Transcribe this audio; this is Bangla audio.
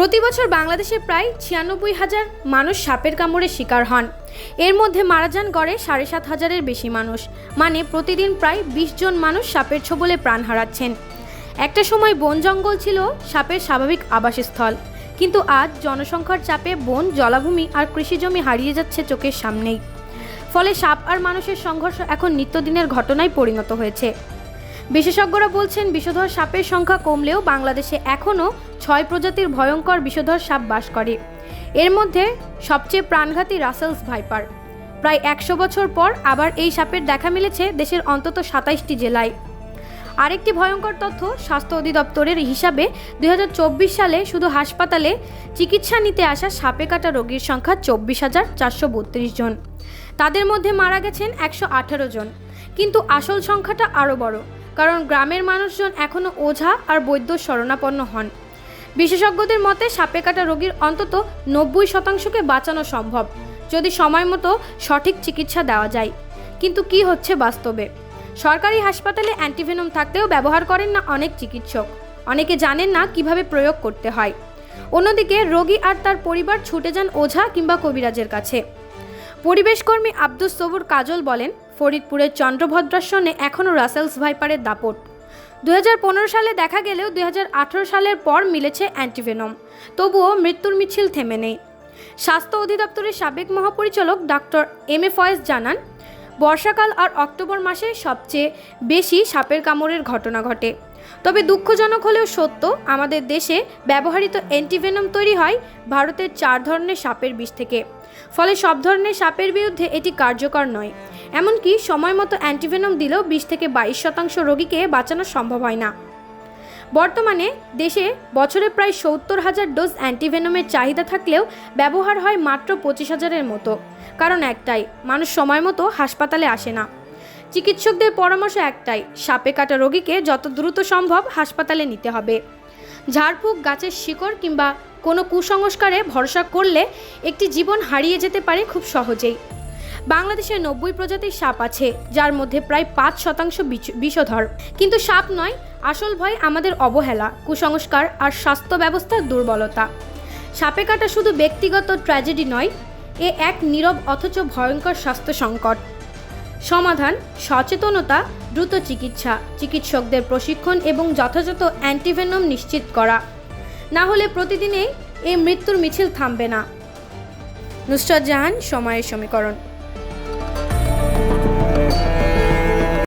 প্রতি বছর বাংলাদেশে প্রায় ছিয়ানব্বই হাজার মানুষ সাপের কামড়ে শিকার হন। এর মধ্যে মারা যান গড়ে সাড়ে সাত হাজারের বেশি মানুষ মানে প্রতিদিন প্রায় বিশ জন মানুষ সাপের ছোবলে প্রাণ হারাচ্ছেন। একটা সময় বন জঙ্গল ছিল সাপের স্বাভাবিক আবাসস্থল, কিন্তু আজ জনসংখ্যার চাপে বন, জলাভূমি আর কৃষিজমি হারিয়ে যাচ্ছে চোখের সামনেই। ফলে সাপ আর মানুষের সংঘর্ষ এখন নিত্যদিনের ঘটনায় পরিণত হয়েছে। বিশেষজ্ঞরা বলছেন বিষধর সাপের সংখ্যা কমলেও বাংলাদেশে এখনও ছয় প্রজাতির ভয়ঙ্কর বিষধর সাপ বাস করে। এর মধ্যে সবচেয়ে প্রাণঘাতী রাসেলস ভাইপার। প্রায় একশো বছর পর আবার এই সাপের দেখা মিলেছে দেশের অন্তত সাতাইশটি জেলায়। আরেকটি ভয়ঙ্কর তথ্য স্বাস্থ্য অধিদপ্তরের হিসাবে দুই হাজার চব্বিশ সালে শুধু হাসপাতালে চিকিৎসা নিতে আসা সাপে কাটা রোগীর সংখ্যা চব্বিশ হাজার চারশো বত্রিশ জন। তাদের মধ্যে মারা গেছেন একশো আঠারো জন। কিন্তু আসল সংখ্যাটা আরও বড়। কারণ গ্রামের মানুষজন এখনও ওঝা আর বৈদ্য শরণাপন্ন হন। বিশেষজ্ঞদের মতে, সাপে কাটা রোগীর অন্তত নব্বই শতাংশকে বাঁচানো সম্ভব, যদি সময় মতো সঠিক চিকিৎসা দেওয়া যায়। কিন্তু কি হচ্ছে বাস্তবে? সরকারি হাসপাতালে অ্যান্টিভেনম থাকতেও ব্যবহার করেন না অনেক চিকিৎসক। অনেকে জানেন না কীভাবে প্রয়োগ করতে হয়। অন্যদিকে, রোগী আর তার পরিবার ছুটে যান ওঝা কিংবা কবিরাজের কাছে। পরিবেশকর্মী আব্দুস সবুর কাজল বলেন ফরিদপুরের চন্দ্রভদ্রাসনে এখনও রাসেলস ভাইপারের দাপট। দুহাজার পনেরো সালে দেখা গেলেও দুই সালের পর মিলেছে অ্যান্টিভেনম। তবুও মৃত্যুর মিছিল থেমে নেই। স্বাস্থ্য অধিদপ্তরের সাবেক মহাপরিচালক ডক্টর এম এ ফয়েজ জানান, বর্ষাকাল আর অক্টোবর মাসে সবচেয়ে বেশি সাপের কামড়ের ঘটনা ঘটে। তবে দুঃখজনক হলেও সত্য, আমাদের দেশে ব্যবহৃত অ্যান্টিভেনম তৈরি হয় ভারতের চার ধরনের সাপের বিষ থেকে। ফলে সব ধরনের সাপের বিরুদ্ধে এটি কার্যকর নয়। এমনকি সময় মতো অ্যান্টিভেনম দিলেও বিশ থেকে বাইশ শতাংশ রোগীকে বাঁচানো সম্ভব হয় না। বর্তমানে দেশে বছরে প্রায় সত্তর হাজার ডোজ অ্যান্টিভেনমের চাহিদা থাকলেও ব্যবহার হয় মাত্র পঁচিশ হাজারের মতো। কারণ একটাই, মানুষ সময় মতো হাসপাতালে আসে না। চিকিৎসকদের পরামর্শ একটাই, সাপে কাটা রোগীকে যত দ্রুত সম্ভব হাসপাতালে নিতে হবে। ঝাড়ফুঁক, গাছের শিকড় কিংবা কোনো কুসংস্কারে ভরসা করলে একটি জীবন হারিয়ে যেতে পারে খুব সহজেই। বাংলাদেশে নব্বই প্রজাতির সাপ আছে, যার মধ্যে প্রায় পাঁচ শতাংশ বিষধর। কিন্তু সাপ নয়, আসল ভয় আমাদের অবহেলা, কুসংস্কার আর স্বাস্থ্য ব্যবস্থার দুর্বলতা। সাপে কাটা শুধু ব্যক্তিগত ট্র্যাজেডি নয়, এ এক নীরব অথচ ভয়ঙ্কর স্বাস্থ্য সংকট। সমাধান, সচেতনতা, দ্রুত চিকিৎসা, চিকিৎসকদের প্রশিক্ষণ এবং যথাযথ অ্যান্টিভেনম নিশ্চিত করা। না হলে প্রতিদিনেই এই মৃত্যুর মিছিল থামবে না। নুসরাত জাহান, সময়ের সমীকরণ।